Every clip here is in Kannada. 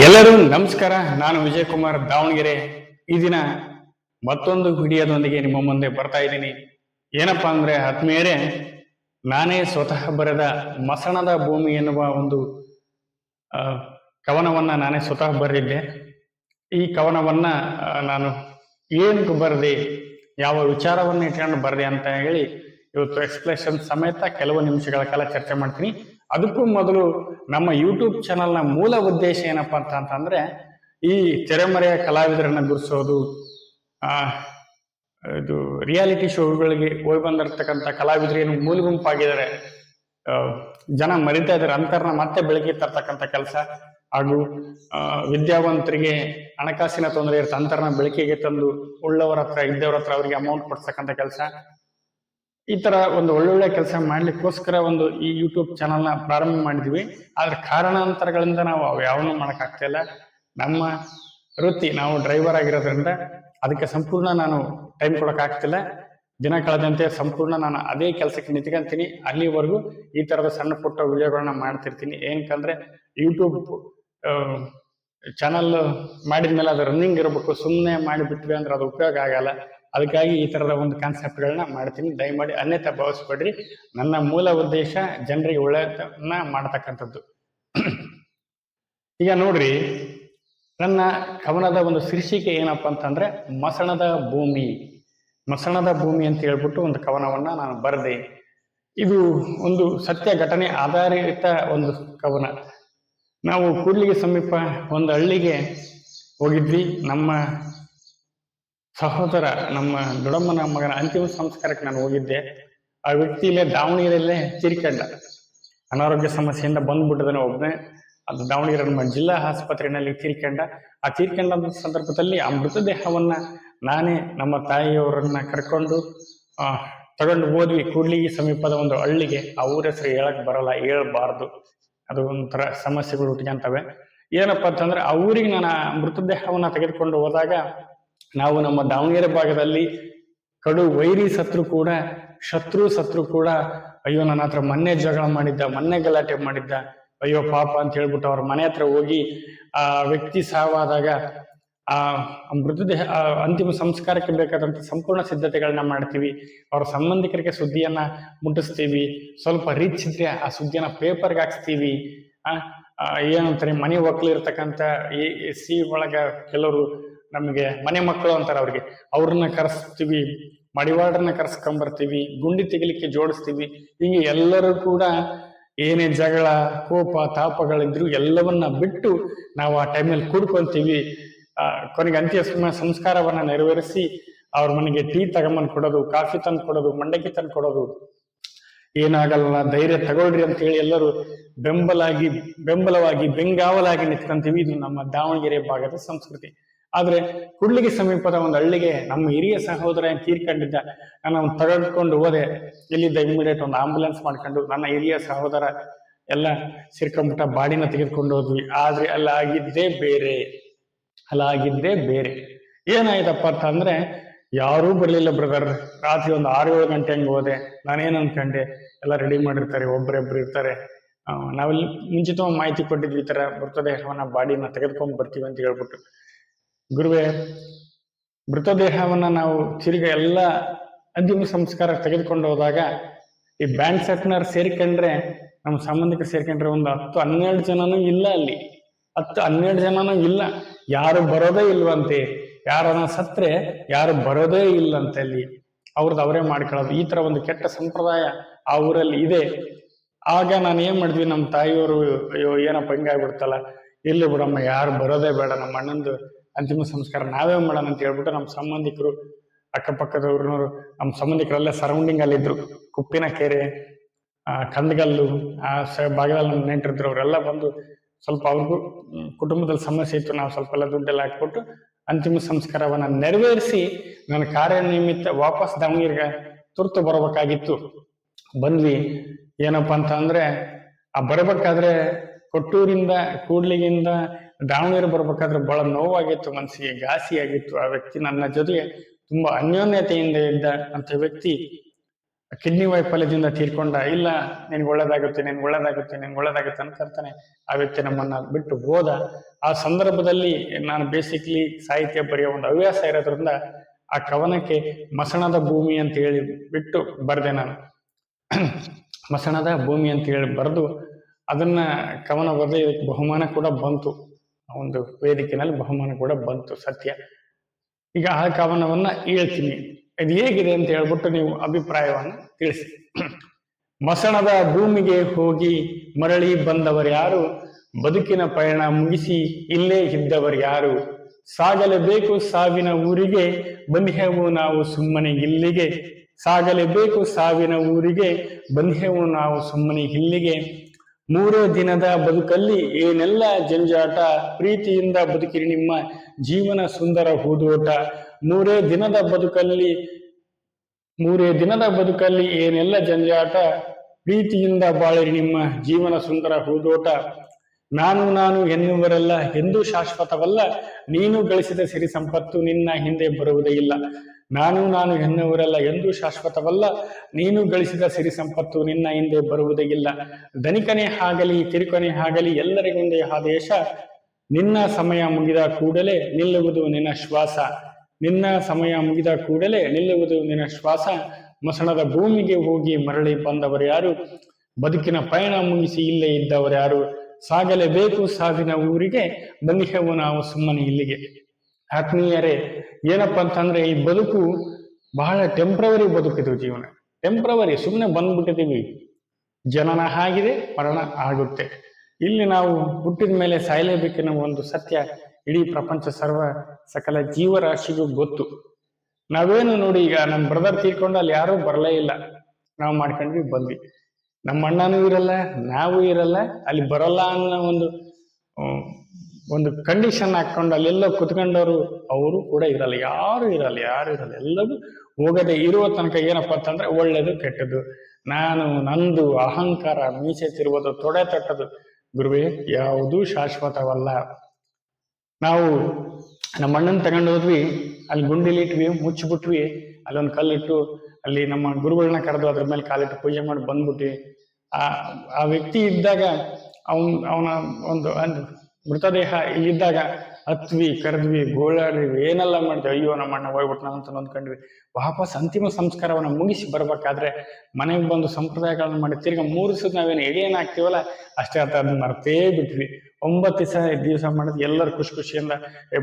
ಎಲ್ಲರೂ ನಮಸ್ಕಾರ. ನಾನು ವಿಜಯ್ ಕುಮಾರ್ ದಾವಣಗೆರೆ. ಈ ದಿನ ಮತ್ತೊಂದು ವಿಡಿಯೋದೊಂದಿಗೆ ನಿಮ್ಮ ಮುಂದೆ ಬರ್ತಾ ಇದ್ದೀನಿ. ಏನಪ್ಪಾ ಅಂದ್ರೆ ಆತ್ಮೀಯರೇ, ನಾನೇ ಸ್ವತಃ ಬರೆದ ಮಸಣದ ಭೂಮಿ ಎನ್ನುವ ಒಂದು ಕವನವನ್ನ ನಾನೇ ಸ್ವತಃ ಬರೆದಿದ್ದೆ. ಈ ಕವನವನ್ನ ನಾನು ಏನಕ್ಕೆ ಬರೆದೆ, ಯಾವ ವಿಚಾರವನ್ನು ಇಟ್ಕೊಂಡು ಬರೆದೆ ಅಂತ ಹೇಳಿ ಇವತ್ತು ಎಕ್ಸ್ಪ್ಲೇಷನ್ ಸಮೇತ ಕೆಲವು ನಿಮಿಷಗಳ ಕಾಲ ಚರ್ಚೆ ಮಾಡ್ತೀನಿ. ಅದಕ್ಕೂ ಮೊದಲು ನಮ್ಮ ಯೂಟ್ಯೂಬ್ ಚಾನಲ್ನ ಮೂಲ ಉದ್ದೇಶ ಏನಪ್ಪಾ ಅಂತ ಅಂತಂದ್ರೆ, ಈ ತೆರೆಮರೆಯ ಕಲಾವಿದರನ್ನ ಗುರುಸೋದು ಆ, ಇದು ರಿಯಾಲಿಟಿ ಶೋಗಳಿಗೆ ಹೋಗಿ ಬಂದಿರತಕ್ಕಂಥ ಕಲಾವಿದರು ಏನು ಮೂಲ ಗುಂಪಾಗಿದ್ದಾರೆ ಜನ ಮರಿತಾ ಇದ್ದಾರೆ, ಅಂತರ್ನ ಮತ್ತೆ ಬೆಳಕಿಗೆ ತರ್ತಕ್ಕಂಥ ಕೆಲಸ ಹಾಗೂ ವಿದ್ಯಾವಂತರಿಗೆ ಹಣಕಾಸಿನ ತೊಂದರೆ ಇರುತ್ತೆ, ಅಂತರ್ನ ಬೆಳಕಿಗೆ ತಂದು ಉಳ್ಳವರ ಹತ್ರ, ಇದ್ದವರ ಹತ್ರ ಅವರಿಗೆ ಅಮೌಂಟ್ ಕೊಡ್ತಕ್ಕಂಥ ಕೆಲಸ. ಈ ತರ ಒಂದು ಒಳ್ಳೊಳ್ಳೆ ಕೆಲಸ ಮಾಡ್ಲಿಕ್ಕೋಸ್ಕರ ಒಂದು ಈ ಯೂಟ್ಯೂಬ್ ಚಾನಲ್ನ ಪ್ರಾರಂಭ ಮಾಡಿದ್ವಿ. ಆದ್ರೆ ಕಾರಣಾಂತರಗಳಿಂದ ನಾವು ಅವು ಯಾವನ್ನೂ ಮಾಡೋಕ್ಕಾಗ್ತಾ ಇಲ್ಲ. ನಮ್ಮ ವೃತ್ತಿ, ನಾವು ಡ್ರೈವರ್ ಆಗಿರೋದ್ರಿಂದ ಅದಕ್ಕೆ ಸಂಪೂರ್ಣ ನಾನು ಟೈಮ್ ಕೊಡಕ್ ಆಗ್ತಿಲ್ಲ ದಿನ ಕಳೆದಂತೆ ಸಂಪೂರ್ಣ ನಾನು ಅದೇ ಕೆಲಸಕ್ಕೆ ನಿಂತ್ಕೊಂತೀನಿ. ಅಲ್ಲಿವರೆಗೂ ಈ ತರದ ಸಣ್ಣ ಪುಟ್ಟ ವಿಡಿಯೋಗಳನ್ನ ಮಾಡ್ತಿರ್ತೀನಿ. ಏನಕ್ಕಂದ್ರೆ ಯೂಟ್ಯೂಬ್ ಚಾನಲ್ ಮಾಡಿದ್ಮೇಲೆ ಅದು ರನ್ನಿಂಗ್ ಇರಬೇಕು. ಸುಮ್ಮನೆ ಮಾಡಿಬಿಟ್ವಿ ಅಂದ್ರೆ ಅದು ಉಪಯೋಗ ಆಗಲ್ಲ. ಅದಕ್ಕಾಗಿ ಈ ಥರದ ಒಂದು ಕಾನ್ಸೆಪ್ಟ್ಗಳನ್ನ ಮಾಡ್ತೀನಿ. ದಯಮಾಡಿ ಅನ್ಯತ ಭಾವಿಸ್ಬೇಡ್ರಿ. ನನ್ನ ಮೂಲ ಉದ್ದೇಶ ಜನರಿಗೆ ಒಳ್ಳೆಯತನ ಮಾಡ್ತಕ್ಕಂಥದ್ದು. ಈಗ ನೋಡ್ರಿ, ನನ್ನ ಕವನದ ಒಂದು ಶೀರ್ಷಿಕೆ ಏನಪ್ಪ ಅಂತಂದ್ರೆ ಮಸಣದ ಭೂಮಿ. ಮಸಣದ ಭೂಮಿ ಅಂತ ಹೇಳ್ಬಿಟ್ಟು ಒಂದು ಕವನವನ್ನ ನಾನು ಬರೆದೆ. ಇದು ಒಂದು ಸತ್ಯ ಘಟನೆ ಆಧಾರಿತ ಒಂದು ಕವನ. ನಾವು ಕೂಡ್ಲಿಗೆ ಸಮೀಪ ಒಂದು ಹಳ್ಳಿಗೆ ಹೋಗಿದ್ವಿ. ನಮ್ಮ ಸಹೋದರ, ನಮ್ಮ ದೊಡ್ಡಮ್ಮನ ಮಗನ ಅಂತಿಮ ಸಂಸ್ಕಾರಕ್ಕೆ ನಾನು ಹೋಗಿದ್ದೆ. ಆ ವ್ಯಕ್ತಿ ಇಲ್ಲೇ ದಾವಣಗೆರೆಯಲ್ಲೇ ತೀರ್ಕೊಂಡ ಅನಾರೋಗ್ಯ ಸಮಸ್ಯೆಯಿಂದ ಬಂದ್ಬಿಟ್ಟಿದ್ದಾನೆ ಒಬ್ಬನೇ. ಅದು ದಾವಣಗೆರೆ ನಮ್ಮ ಜಿಲ್ಲಾ ಆಸ್ಪತ್ರೆಯಲ್ಲಿ ತೀರ್ಕೊಂಡ ಆ ತೀರ್ಕೊಂಡ ಸಂದರ್ಭದಲ್ಲಿ ಆ ಮೃತದೇಹವನ್ನ ನಾನೇ ನಮ್ಮ ತಾಯಿಯವರನ್ನ ಕರ್ಕೊಂಡು ತಗೊಂಡು ಹೋದ್ವಿ. ಕೂಡ್ಲಿಗಿ ಸಮೀಪದ ಒಂದು ಹಳ್ಳಿಗೆ. ಆ ಊರ ಹೆಸರು ಹೇಳಕ್ ಬರಲ್ಲ, ಹೇಳ್ಬಾರ್ದು. ಅದು ಒಂಥರ ಸಮಸ್ಯೆಗಳು ಹುಟ್ಕೊಂತವೆ ಏನಪ್ಪಾ ಅಂತಂದ್ರೆ ಆ ಊರಿಗೆ ನಾನು ಆ ಮೃತದೇಹವನ್ನ ತೆಗೆದುಕೊಂಡು ಹೋದಾಗ ನಾವು ನಮ್ಮ ದಾವಣಗೆರೆ ಭಾಗದಲ್ಲಿ ಕಡು ವೈರಿ ಸತ್ರು ಕೂಡ, ಶತ್ರು ಸತ್ರು ಕೂಡ, ಅಯ್ಯೋ ನನ್ನ ಹತ್ರ ಮೊನ್ನೆ ಜಗಳ ಮಾಡಿದ್ದ, ಮೊನ್ನೆ ಗಲಾಟೆ ಮಾಡಿದ್ದ, ಅಯ್ಯೋ ಪಾಪ ಅಂತ ಹೇಳ್ಬಿಟ್ಟು ಅವ್ರ ಮನೆ ಹತ್ರ ಹೋಗಿ ಆ ವ್ಯಕ್ತಿ ಸಾವಾದಾಗ ಆ ಮೃತದೇಹ ಅಂತಿಮ ಸಂಸ್ಕಾರಕ್ಕೆ ಬೇಕಾದಂತ ಸಂಪೂರ್ಣ ಸಿದ್ಧತೆಗಳನ್ನ ಮಾಡ್ತೀವಿ. ಅವ್ರ ಸಂಬಂಧಿಕರಿಗೆ ಸುದ್ದಿಯನ್ನ ಮುಟ್ಟಿಸ್ತೀವಿ. ಸ್ವಲ್ಪ ರೀಚ್ ಇದ್ರೆ ಆ ಸುದ್ದಿಯನ್ನ ಪೇಪರ್ಗೆ ಹಾಕ್ಸ್ತೀವಿ. ಆ ಏನಂತಾರೆ ಮನೆ ಒಕ್ಕಲಿರ್ತಕ್ಕಂಥ ಎ, ಸಿ ಒಳಗ ಕೆಲವರು ನಮಗೆ ಮನೆ ಮಕ್ಕಳು ಅಂತಾರೆ ಅವ್ರಿಗೆ. ಅವ್ರನ್ನ ಕರೆಸ್ತೀವಿ ಮಡಿವಾಡ್ರನ್ನ ಕರೆಸ್ಕೊಂಬರ್ತೀವಿ ಗುಂಡಿ ತೆಗಿಲಿಕ್ಕೆ ಜೋಡಿಸ್ತೀವಿ. ಹೀಗೆ ಎಲ್ಲರೂ ಕೂಡ ಏನೇ ಜಗಳ, ಕೋಪ, ತಾಪಗಳಿದ್ರು ಎಲ್ಲವನ್ನ ಬಿಟ್ಟು ನಾವು ಆ ಟೈಮಲ್ಲಿ ಕೂಡ್ಕೊಂತೀವಿ. ಆ, ಕೊನೆಗೆ ಅಂತ್ಯ ಸಂಸ್ಕಾರವನ್ನ ನೆರವೇರಿಸಿ ಅವ್ರ ಮನೆಗೆ ಟೀ ತಗೊಂಬಂದ್ ಕೊಡೋದು, ಕಾಫಿ ತಂದು ಕೊಡೋದು, ಮಂಡಕ್ಕಿ ತಂದು ಕೊಡೋದು. ಏನಾಗಲ್ಲ, ಧೈರ್ಯ ತಗೊಳ್ರಿ ಅಂತ ಹೇಳಿ ಎಲ್ಲರೂ ಬೆಂಬಲಾಗಿ, ಬೆಂಬಲವಾಗಿ, ಬೆಂಗಾವಲಾಗಿ ನಿಂತ್ಕೊಂತೀವಿ. ಇದು ನಮ್ಮ ದಾವಣಗೆರೆ ಭಾಗದ ಸಂಸ್ಕೃತಿ. ಆದ್ರೆ ಕುಡ್ಲಿಗೆ ಸಮೀಪದ ಒಂದು ಹಳ್ಳಿಗೆ ನಮ್ಮ ಹಿರಿಯ ಸಹೋದರ ತೀರ್ಕೊಂಡಿದ್ದ ನಾನು ಅವ್ನು ತಗೊಂಡ್ಕೊಂಡು ಹೋದೆ. ಇಲ್ಲಿದ್ದ ಇಮಿಡಿಯೇಟ್ ಒಂದು ಆಂಬುಲೆನ್ಸ್ ಮಾಡ್ಕೊಂಡು ನನ್ನ ಹಿರಿಯ ಸಹೋದರ ಎಲ್ಲ ಸೇರ್ಕೊಂಡ್ಬಿಟ್ಟ ಬಾಡಿನ ತೆಗೆದುಕೊಂಡು ಹೋದ್ವಿ. ಆದ್ರೆ ಅಲ್ಲ ಆಗಿದ್ದೇ ಬೇರೆ. ಅಲ್ಲ ಆಗಿದ್ದೇ ಬೇರೆ. ಏನಾಯ್ತಪ್ಪ ಅಂತಂದ್ರೆ ಯಾರೂ ಬರಲಿಲ್ಲ ಬ್ರದರ್ ರಾತ್ರಿ ಒಂದು ಆರು ಏಳು ಗಂಟೆ ಹಂಗೆ ಹೋದೆ. ನಾನೇನು ಅನ್ಕಂಡೆ, ಎಲ್ಲ ರೆಡಿ ಮಾಡಿರ್ತಾರೆ, ಒಬ್ರೊಬ್ರು ಇರ್ತಾರೆ. ನಾವಿಲ್ಲಿ ಮುಂಚಿತವಾಗಿ ಮಾಹಿತಿ ಕೊಟ್ಟಿದ್ವಿ ಈ ತರ ಮೃತದೇಹವನ್ನ ಬಾಡಿನ ತೆಗೆದುಕೊಂಡ್ ಬರ್ತೀವಿ ಅಂತ ಹೇಳ್ಬಿಟ್ಟು. ಗುರುವೇ, ಮೃತದೇಹವನ್ನ ನಾವು ತಿರುಗ ಎಲ್ಲ ಅಂತಿಮ ಸಂಸ್ಕಾರ ತೆಗೆದುಕೊಂಡು ಹೋದಾಗ, ಈ ಬ್ಯಾಂಡ್ ಸೆಟ್ನರ್ ಸೇರ್ಕೊಂಡ್ರೆ ನಮ್ಮ ಸಂಬಂಧಿಕರು ಸೇರ್ಕೊಂಡ್ರೆ ಒಂದು ಹತ್ತು ಹನ್ನೆರಡು ಜನನೂ ಇಲ್ಲ ಅಲ್ಲಿ. ಹತ್ತು ಹನ್ನೆರಡು ಜನನೂ ಇಲ್ಲ. ಯಾರು ಬರೋದೇ ಇಲ್ವಂತೆ. ಯಾರನ್ನ ಸತ್ರೆ, ಯಾರು ಬರೋದೇ ಇಲ್ಲಂತೆ ಅಲ್ಲಿ. ಅವ್ರದ್ದು ಅವರೇ ಮಾಡ್ಕೊಳ್ಳೋದು. ಈ ತರ ಒಂದು ಕೆಟ್ಟ ಸಂಪ್ರದಾಯ ಆ ಊರಲ್ಲಿ ಇದೆ. ಆಗ ನಾನು ಏನ್ ಮಾಡಿದ್ವಿ, ನಮ್ಮ ತಾಯಿಯವರು, ಅಯ್ಯೋ ಏನಪ್ಪ ಹಿಂಗಾಗ್ಬಿಡ್ತಲ್ಲ. ಇಲ್ಲಿ ಬಿಡಮ್ಮ, ಯಾರು ಬರೋದೇ ಬೇಡ. ನಮ್ಮ ಅಣ್ಣಂದು ಅಂತಿಮ ಸಂಸ್ಕಾರ ನಾವೇ ಮಾಡೋಣ ಅಂತ ಹೇಳ್ಬಿಟ್ಟು ನಮ್ಮ ಸಂಬಂಧಿಕರು ಅಕ್ಕಪಕ್ಕದವ್ರನ್ನೂ ನಮ್ಮ ಸಂಬಂಧಿಕರೆಲ್ಲ ಸರೌಂಡಿಂಗ್ ಅಲ್ಲಿ ಇದ್ರು. ಕುಪ್ಪಿನ ಕೆರೆ ಆ ಕಂದಗಲ್ಲು ಆ ಸ ಭಾಗದಲ್ಲಿ ನಮ್ಮ ನೆಂಟರಿದ್ರು. ಅವರೆಲ್ಲ ಬಂದು ಸ್ವಲ್ಪ ಅವ್ರಿಗೂ ಕುಟುಂಬದಲ್ಲಿ ಸಮಸ್ಯೆ ಇತ್ತು ನಾವು ಸ್ವಲ್ಪ ಎಲ್ಲ ದುಡ್ಡೆಲ್ಲ ಹಾಕ್ಬಿಟ್ಟು ಅಂತಿಮ ಸಂಸ್ಕಾರವನ್ನು ನೆರವೇರಿಸಿ ನನ್ನ ಕಾರ್ಯನಿಮಿತ್ತ ವಾಪಸ್ ದಾವಣಗೆರೆಗೆ ತುರ್ತು ಬರಬೇಕಾಗಿತ್ತು. ಬಂದ್ವಿ. ಏನಪ್ಪಾ ಅಂತ ಅಂದ್ರೆ ಆ ಬರಬೇಕಾದ್ರೆ ಕೊಟ್ಟೂರಿಂದ ಕೂಡ್ಲಿಗಿಂದ ದಾವಣಗೆರೆ ಬರ್ಬೇಕಾದ್ರೆ ಬಹಳ ನೋವಾಗಿತ್ತು, ಮನಸ್ಸಿಗೆ ಘಾಸಿಯಾಗಿತ್ತು. ಆ ವ್ಯಕ್ತಿ ನನ್ನ ಜೊತೆಗೆ ತುಂಬಾ ಅನ್ಯೋನ್ಯತೆಯಿಂದ ಇದ್ದ ಅಂತ ವ್ಯಕ್ತಿ ಕಿಡ್ನಿ ವೈಫಲ್ಯದಿಂದ ತೀರ್ಕೊಂಡ, ಇಲ್ಲ, ನಿನ್ಗೆ ಒಳ್ಳೇದಾಗುತ್ತೆ ನಿನ್ಗೆ ಒಳ್ಳೇದಾಗುತ್ತೆ ನಿನ್ಗೆ ಒಳ್ಳೇದಾಗುತ್ತೆ ಹೇಳ್ತಾನೆ ಆ ವ್ಯಕ್ತಿ ನಮ್ಮನ್ನ ಬಿಟ್ಟು ಹೋದ. ಆ ಸಂದರ್ಭದಲ್ಲಿ ನಾನು ಬೇಸಿಕ್ಲಿ ಸಾಹಿತ್ಯ ಬರೆಯೋ ಒಂದು ಹವ್ಯಾಸ ಇರೋದ್ರಿಂದ ಆ ಕವನಕ್ಕೆ ಮಸಣದ ಭೂಮಿ ಅಂತ ಹೇಳಿ ಬಿಟ್ಟು ಬರೆದೆ ನಾನು. ಮಸಣದ ಭೂಮಿ ಅಂತ ಹೇಳಿ ಬರೆದು ಅದನ್ನ ಕವನ ಬರೆದು ಇದಕ್ಕೆ ಬಹುಮಾನ ಕೂಡ ಬಂತು. ಒಂದು ವೇದಿಕೆನಲ್ಲಿ ಬಹುಮಾನ ಕೂಡ ಬಂತು ಸತ್ಯ. ಈಗ ಆ ಕವನವನ್ನ ಹೇಳ್ತೀನಿ. ಇದು ಹೇಗಿದೆ ಅಂತ ಹೇಳ್ಬಿಟ್ಟು ನೀವು ಅಭಿಪ್ರಾಯವನ್ನ ತಿಳಿಸಿ. ಮಸಣದ ಭೂಮಿಗೆ ಹೋಗಿ ಮರಳಿ ಬಂದವರ್ಯಾರು ಬದುಕಿನ ಪಯಣ ಮುಗಿಸಿ ಇಲ್ಲೇ ಇದ್ದವರು ಯಾರು? ಸಾಗಲೇಬೇಕು ಸಾವಿನ ಊರಿಗೆ, ಬಂದೆವು ನಾವು ಸುಮ್ಮನೆ ಇಲ್ಲಿಗೆ. ಸಾಗಲೇಬೇಕು ಸಾವಿನ ಊರಿಗೆ, ಬಂದೆವು ನಾವು ಸುಮ್ಮನೆ ಇಲ್ಲಿಗೆ. ಮೂರೇ ದಿನದ ಬದುಕಲ್ಲಿ ಏನೆಲ್ಲ ಜಂಜಾಟ, ಪ್ರೀತಿಯಿಂದ ಬದುಕಿರಿ ನಿಮ್ಮ ಜೀವನ ಸುಂದರ ಹೂದೋಟ. ಮೂರೇ ದಿನದ ಬದುಕಲ್ಲಿ, ಮೂರೇ ದಿನದ ಬದುಕಲ್ಲಿ ಏನೆಲ್ಲ ಜಂಜಾಟ, ಪ್ರೀತಿಯಿಂದ ಬಾಳಿರಿ ನಿಮ್ಮ ಜೀವನ ಸುಂದರ ಹೂದೋಟ. ನಾನು ನಾನು ಎನ್ನುವರೆಲ್ಲ ಎಂದೂ ಶಾಶ್ವತವಲ್ಲ. ನೀನು ಗಳಿಸಿದ ಸಿರಿ ಸಂಪತ್ತು ನಿನ್ನ ಹಿಂದೆ ಬರುವುದೇ ಇಲ್ಲ. ನಾನು ನಾನು ಎನ್ನುವರಲ್ಲ ಎಂದೂ ಶಾಶ್ವತವಲ್ಲ. ನೀನು ಗಳಿಸಿದ ಸಿರಿ ಸಂಪತ್ತು ನಿನ್ನ ಹಿಂದೆ ಬರುವುದೇ ಇಲ್ಲ ಧನಿಕನೇ ಆಗಲಿ ಕಿರುಕನೇ ಆಗಲಿ ಎಲ್ಲರಿಗೊಂದೇ ಆದೇಶ. ನಿನ್ನ ಸಮಯ ಮುಗಿದ ಕೂಡಲೇ ನಿಲ್ಲುವುದು ನಿನ್ನ ಶ್ವಾಸ. ನಿನ್ನ ಸಮಯ ಮುಗಿದ ಕೂಡಲೇ ನಿಲ್ಲುವುದು ನಿನ್ನ ಶ್ವಾಸ. ಮಸಣದ ಭೂಮಿಗೆ ಹೋಗಿ ಮರಳಿ ಬಂದವರು ಯಾರು? ಬದುಕಿನ ಪಯಣ ಮುಗಿಸಿ ಇಲ್ಲೇ ಇದ್ದವರು ಯಾರು? ಸಾಗಲೇಬೇಕು ಸಾವಿನ ಊರಿಗೆ. ಬಂದಿಹೆವು ನಾವು ಸುಮ್ಮನೆ ಇಲ್ಲಿಗೆ. ಆತ್ಮೀಯರೇ, ಏನಪ್ಪ ಅಂತಂದ್ರೆ ಈ ಬದುಕು ಬಹಳ ಟೆಂಪ್ರವರಿ ಬದುಕಿದ್ವಿ ಜೀವನ. ಟೆಂಪ್ರವರಿ ಸುಮ್ಮನೆ ಬಂದ್ಬಿಟ್ಟಿದೀವಿ ಜನನ ಆಗಿದೆ, ಮರಣ ಆಗುತ್ತೆ. ಇಲ್ಲಿ ನಾವು ಹುಟ್ಟಿದ ಮೇಲೆ ಸಾಯಲೇಬೇಕೆನ್ನುವ ಒಂದು ಸತ್ಯ ಇಡೀ ಪ್ರಪಂಚ ಸರ್ವ ಸಕಲ ಜೀವರಾಶಿಗೂ ಗೊತ್ತು. ನಾವೇನು ನೋಡಿ ಈಗ ನಮ್ಮ ಬ್ರದರ್ ತೀರ್ಕೊಂಡು ಅಲ್ಲಿ ಯಾರೂ ಬರಲೇ ಇಲ್ಲ. ನಾವು ಮಾಡ್ಕೊಂಡ್ವಿ, ಬಂದ್ವಿ. ನಮ್ಮ ಅಣ್ಣನೂ ಇರಲ್ಲ, ನಾವು ಇರಲ್ಲ, ಅಲ್ಲಿ ಬರಲ್ಲ ಅನ್ನೋ ಒಂದು ಒಂದು ಕಂಡೀಷನ್ ಹಾಕೊಂಡು ಅಲ್ಲೆಲ್ಲ ಕುತ್ಕೊಂಡವರು ಅವರು ಕೂಡ ಇರಲ್ಲ. ಯಾರು ಇರಲ್ಲ ಯಾರು ಇರಲ್ಲ. ಎಲ್ಲವೂ ಹೋಗದೆ ಇರುವ ತನಕ ಏನಪ್ಪಾ ಅಂತಂದ್ರೆ ಒಳ್ಳೇದು, ಕೆಟ್ಟದ್ದು. ನಾನು ನಂದು ಅಹಂಕಾರ ಮೀಸೆ ತಿರುವುದು, ತೊಡೆ ತಟ್ಟದು. ಗುರುವೇ, ಯಾವುದೂ ಶಾಶ್ವತವಲ್ಲ. ನಾವು ನಮ್ಮ ಅಣ್ಣನ ತಗೊಂಡು ಹೋದ್ವಿ, ಅಲ್ಲಿ ಗುಂಡಿಲಿ ಇಟ್ವಿ, ಮುಚ್ಚಿಬಿಟ್ವಿ. ಅಲ್ಲೊಂದು ಕಲ್ಲಿಟ್ಟು ಅಲ್ಲಿ ನಮ್ಮ ಗುರುಗಳನ್ನ ಕರೆದು ಅದ್ರ ಮೇಲೆ ಕಾಲಿಟ್ಟು ಪೂಜೆ ಮಾಡಿ ಬಂದ್ಬಿಟ್ವಿ. ಆ ಆ ವ್ಯಕ್ತಿ ಇದ್ದಾಗ ಅವನ್, ಅವನ ಒಂದು ಮೃತದೇಹ ಇಲ್ಲಿದ್ದಾಗ ಹತ್ವಿ, ಕರೆದ್ವಿ, ಗೋಳಾಡ್ವಿ, ಏನೆಲ್ಲ ಮಾಡಿದ್ವಿ ಅಯ್ಯೋ, ನಮ್ಮ ಅಣ್ಣ ನಾವು ಅಂತ ಅಂದ್ಕೊಂಡ್ವಿ ವಾಪಸ್ ಅಂತಿಮ ಸಂಸ್ಕಾರವನ್ನ ಮುಗಿಸಿ ಬರ್ಬೇಕಾದ್ರೆ ಮನೆಗೆ ಬಂದು ಸಂಪ್ರದಾಯಗಳನ್ನು ಮಾಡಿ ತಿರ್ಗಿ ಮೂರು ದಿವಸ ನಾವೇನು ಎಡಿಯನ್ ಹಾಕ್ತೀವಲ್ಲ ಅಷ್ಟೇ ಆತ ಅದನ್ನ ಮರ್ತೇ ಬಿಟ್ವಿ. ಒಂಬತ್ತು ದಿವಸ ದಿವಸ ಮಾಡಿದ್ ಎಲ್ಲರೂ ಖುಷಿ ಖುಷಿಯಿಂದ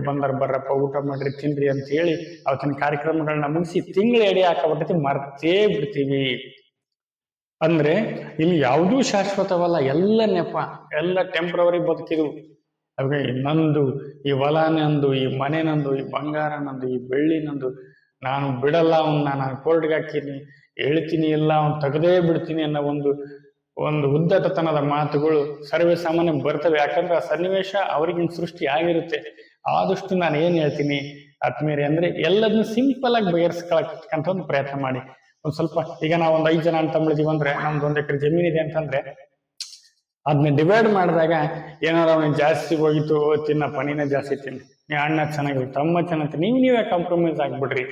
ಬಂದರ್ ಬರ್ರಪ್ಪ, ಊಟ ಮಾಡ್ರಿ, ತಿನ್ರಿ ಅಂತ ಹೇಳಿ ಅವತ್ತಿನ ಕಾರ್ಯಕ್ರಮಗಳನ್ನ ಮುಗಿಸಿ ತಿಂಗಳ ಎಡೆ ಹಾಕಬಿಟ್ಟಿ ಮರ್ತೇ ಬಿಡ್ತೀವಿ. ಅಂದ್ರೆ ಇಲ್ಲಿ ಯಾವುದೂ ಶಾಶ್ವತವಲ್ಲ, ಎಲ್ಲ ನೆಪ, ಎಲ್ಲ ಟೆಂಪ್ರವರಿ ಬದುಕಿದು. ಅದೇ ನಂದು ಈ ಹೊಲ ನಂದು ಈ ಮನೆ ನಂದು ಈ ಬಂಗಾರ ನಂದು ಈ ಬೆಳ್ಳಿ ನಂದು ನಾನು ಬಿಡಲ್ಲ ಅವನ್ನ ನಾನು ಕೋರ್ಟ್ಗೆ ಹಾಕಿನಿ ಹೇಳ್ತೀನಿ ಇಲ್ಲ, ಅವ್ನು ತೆಗೆದೇ ಬಿಡ್ತೀನಿ ಅನ್ನೋ ಒಂದು ಒಂದು ಉದ್ದಟತನದ ಮಾತುಗಳು ಸರ್ವೇ ಸಾಮಾನ್ಯ ಬರ್ತವೆ. ಯಾಕಂದ್ರೆ ಆ ಸನ್ನಿವೇಶ ಅವ್ರಿಗಿನ್ ಸೃಷ್ಟಿ ಆಗಿರುತ್ತೆ. ಆದಷ್ಟು ನಾನು ಏನ್ ಹೇಳ್ತೀನಿ ಆತ್ಮೀಯರೇ ಅಂದ್ರೆ ಎಲ್ಲದನ್ನ ಸಿಂಪಲ್ ಆಗಿ ಬಗೆಹರಿಸ್ಕೊಳಕ್ಕಂತ ಒಂದು ಪ್ರಯತ್ನ ಮಾಡಿ. ಒಂದ್ ಸ್ವಲ್ಪ, ಈಗ ನಾವು ಒಂದ್ ಐದು ಜನ ಅಂತ ತಮ್ಮಳಿದೀವಿ ಅಂದ್ರೆ ನಮ್ದು ಒಂದ್ ಎಕರೆ ಜಮೀನಿದೆ ಅಂತಂದ್ರೆ ಅದನ್ನ ಡಿವೈಡ್ ಮಾಡಿದಾಗ ಏನಾರ ಅವನಿಗೆ ಜಾಸ್ತಿ ಹೋಗಿತ್ತು ತಿನ್ನ ತಿನ್ನಪ್ಪ ನೀನೇ ಜಾಸ್ತಿ ತಿನ್ನು ನೀ ಅಣ್ಣ ಚೆನ್ನಾಗಿರುತ್ತೆ ತಮ್ಮ ಚೆನ್ನಾಗಿ ನೀವು ನೀವೇ ಕಾಂಪ್ರಮೈಸ್ ಆಗ್ಬಿಡ್ರಿ.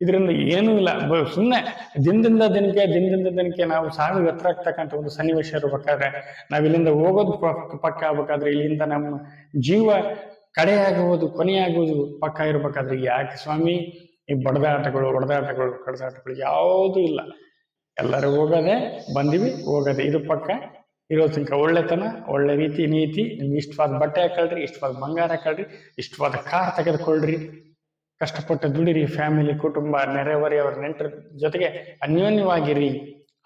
ಇದರಿಂದ ಏನೂ ಇಲ್ಲ. ಸುಮ್ಮನೆ ದಿನದಿಂದ ದಿನಕ್ಕೆ ದಿನದಿಂದ ದಿನಕ್ಕೆ ನಾವು ಸಾವಿಗೆ ಹತ್ರ ಆಗ್ತಕ್ಕಂಥ ಒಂದು ಸನ್ನಿವೇಶ ಇರ್ಬೇಕಾದ್ರೆ ನಾವ್ ಇಲ್ಲಿಂದ ಹೋಗೋದು ಪಕ್ಕ ಆಗ್ಬೇಕಾದ್ರೆ ಇಲ್ಲಿಂದ ನಮ್ಮ ಜೀವ ಕಡೆಯಾಗುವುದು, ಕೊನೆಯಾಗುವುದು ಪಕ್ಕ ಇರ್ಬೇಕಾದ್ರೆ ಯಾಕೆ ಸ್ವಾಮಿ? ಈ ಬಡದಾಟಗಳು ಹೊಡೆದಾಟಗಳು ಕಡದಾಟಗಳು ಯಾವುದೂ ಇಲ್ಲ. ಎಲ್ಲರೂ ಹೋಗೋದೆ ಬಂದಿವಿ, ಹೋಗೋದೆ. ಇದು ಪಕ್ಕ. ಇರೋ ತನಕ. ಒಳ್ಳೆತನ, ಒಳ್ಳೆ ರೀತಿ, ನೀತಿ, ನಿಮ್ಗೆ ಇಷ್ಟವಾದ ಬಟ್ಟೆ ಹಾಕೊಳ್ರಿ, ಇಷ್ಟವಾದ ಬಂಗಾರ ಹಾಕೊಳ್ರಿ, ಇಷ್ಟವಾದ ಕಾರ್ ತೆಗೆದುಕೊಳ್ರಿ. ಕಷ್ಟಪಟ್ಟು ದುಡಿರಿ ಫ್ಯಾಮಿಲಿ ಕುಟುಂಬ ನೆರೆಹೊರೆಯವರ ನೆಂಟರ ಜೊತೆಗೆ ಅನ್ಯೋನ್ಯವಾಗಿರಿ.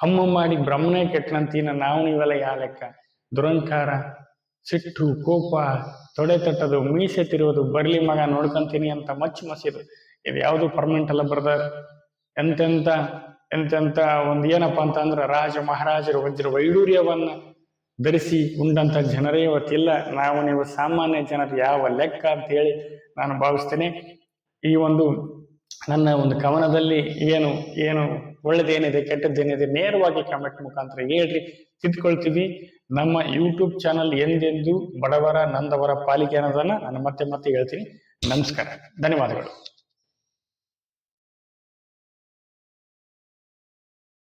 ಅಮ್ಮ ಮಾಡಿ ಬ್ರಹ್ಮನೇ ಕೆಟ್ಟನಂತೀನ ನಾವು ನೀವೆಲ್ಲ ಯಾ ಲೆಕ್ಕ? ದುರಂಕಾರ, ಸಿಟ್ಟು, ಕೋಪ, ತೊಡೆ ತಟ್ಟದು, ಮೀಸೆ ತಿರುವುದು, ಬರ್ಲಿ ಮಗ ನೋಡ್ಕೊಂತೀನಿ ಅಂತ ಮಚ್ಚಿ ಮಸಿದು. ಇದು ಯಾವುದು ಪರ್ಮನೆಂಟ್ ಅಲ್ಲ ಬರ್ದಾರ. ಎಂತೆಂತ ಎಂತೆಂತ, ಒಂದು ಏನಪ್ಪಾ ಅಂತ ಅಂದ್ರ ರಾಜ ಮಹಾರಾಜರು, ವಜ್ರ ವೈಡೂರ್ಯವನ್ನ ಧರಿಸಿ ಉಂಡಂಥ ಜನರೇ ಇವತ್ತಿಲ್ಲ ನಾವು ನೀವು ಸಾಮಾನ್ಯ ಜನರು ಯಾವ ಲೆಕ್ಕ ಅಂತ ಹೇಳಿ ನಾನು ಭಾವಿಸ್ತೇನೆ. ಈ ಒಂದು ನನ್ನ ಒಂದು ಕವನದಲ್ಲಿ ಏನು ಏನು ಒಳ್ಳೇದೇನಿದೆ, ಕೆಟ್ಟದ್ದೇನಿದೆ ನೇರವಾಗಿ ಕಮೆಂಟ್ ಮುಖಾಂತರ ಹೇಳ್ರಿ. ತಿದ್ಕೊಳ್ತೀವಿ. ನಮ್ಮ ಯೂಟ್ಯೂಬ್ ಚಾನಲ್ ಎಂದೆಂದು ಬಡವರ ನಂದವರ ಪಾಲಿಕೆ ಅನ್ನೋದನ್ನ ನಾನು ಮತ್ತೆ ಮತ್ತೆ ಹೇಳ್ತೀನಿ. ನಮಸ್ಕಾರ. ಧನ್ಯವಾದಗಳು.